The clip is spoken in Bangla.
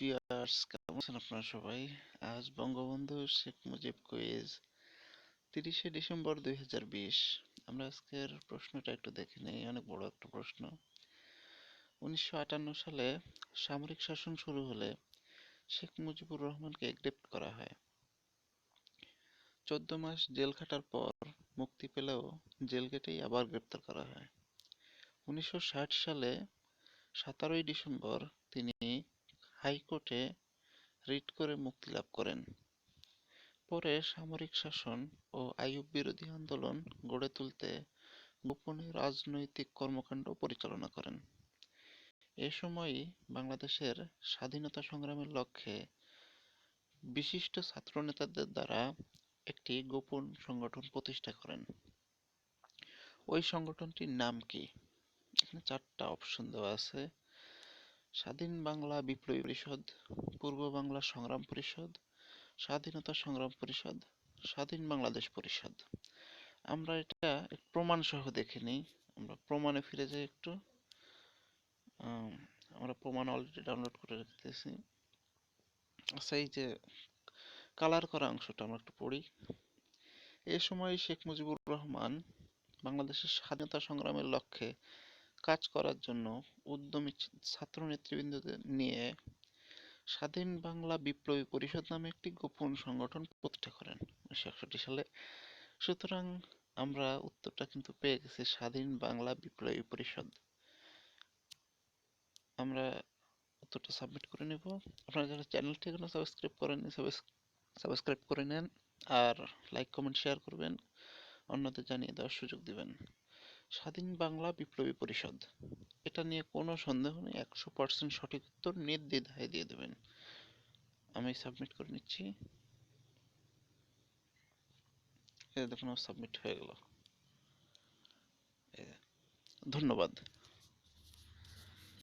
ভিউয়ার্স কেমন আছেন আপনারা সবাই? আজ বঙ্গবন্ধু শেখ মুজিব কুইজ তিরিশে ডিসেম্বর দুই হাজার বিশ। আমরা আজকের প্রশ্নটা একটু দেখে নেই, অনেক বড় একটা প্রশ্ন। উনিশশো আটান্ন সালে সামরিক শাসন শুরু হলে শেখ মুজিবুর রহমানকে গ্রেপ্ট করা হয়। চোদ্দ মাস জেল খাটার পর মুক্তি পেলেও জেল গেটেই আবার গ্রেপ্তার করা হয়। উনিশশো ষাট সালে সতেরোই ডিসেম্বর তিনি হাইকোর্টে রিট করে মুক্তি লাভ করেন। পরে সামরিক শাসন ও আইয়ুব বিরোধী আন্দোলন গড়ে তুলতে গোপনে রাজনৈতিক কর্মকাণ্ড পরিচালনা করেন। এ সময়ই বাংলাদেশের স্বাধীনতা সংগ্রামের লক্ষ্যে বিশিষ্ট ছাত্রনেতাদের দ্বারা একটি গোপন সংগঠন প্রতিষ্ঠা করেন। ওই সংগঠনটির নাম কি? এখানে চারটা অপশন দেওয়া আছে। স্বাধীন বাংলা বিপ্লবী পরিষদ পূর্ব বাংলা সংগ্রাম পরিষদ স্বাধীনতা সংগ্রাম পরিষদ স্বাধীন বাংলাদেশ পরিষদ। আমরা এটা প্রমাণ সহ দেখে নিই। আমরা প্রমাণে ফিরে যাই একটু। আম, আমরা প্রমাণ অলরেডি ডাউনলোড করে রেখেছি আচ্ছা এই যে কালার করা অংশটা আমরা একটু পড়ি। এ সময় শেখ মুজিবুর রহমান বাংলাদেশের স্বাধীনতা সংগ্রামের লক্ষ্যে কাজ করার জন্য উদ্যমী ছাত্র নেতৃবৃন্দদের নিয়ে স্বাধীন বাংলা বিপ্লবী পরিষদ নামে একটি গোপন সংগঠন প্রতিষ্ঠা করেন উনিশশো একষট্টি সালে। সুতরাং আমরা উত্তরটা কিন্তু পেয়ে গেছি স্বাধীন বাংলা বিপ্লবী পরিষদ। আমরা উত্তরটা সাবমিট করে নেব। আপনারা যারা চ্যানেলটি এখনও সাবস্ক্রাইব করেন সাবস্ক্রাইব করে নেন আর লাইক কমেন্ট শেয়ার করবেন। অন্যদের জানিয়ে দেওয়ার সুযোগ দিবেন। স্বাধীন বাংলা বিপ্লবী পরিষদ। এটা নিয়ে কোনো সন্দেহ নেই, একশো পার্সেন্ট সঠিক উত্তর নির্দ্বিধায় দিয়ে দেবেন। আমি সাবমিট করে নিচ্ছি। দেখুন সাবমিট হয়ে গেল। ধন্যবাদ।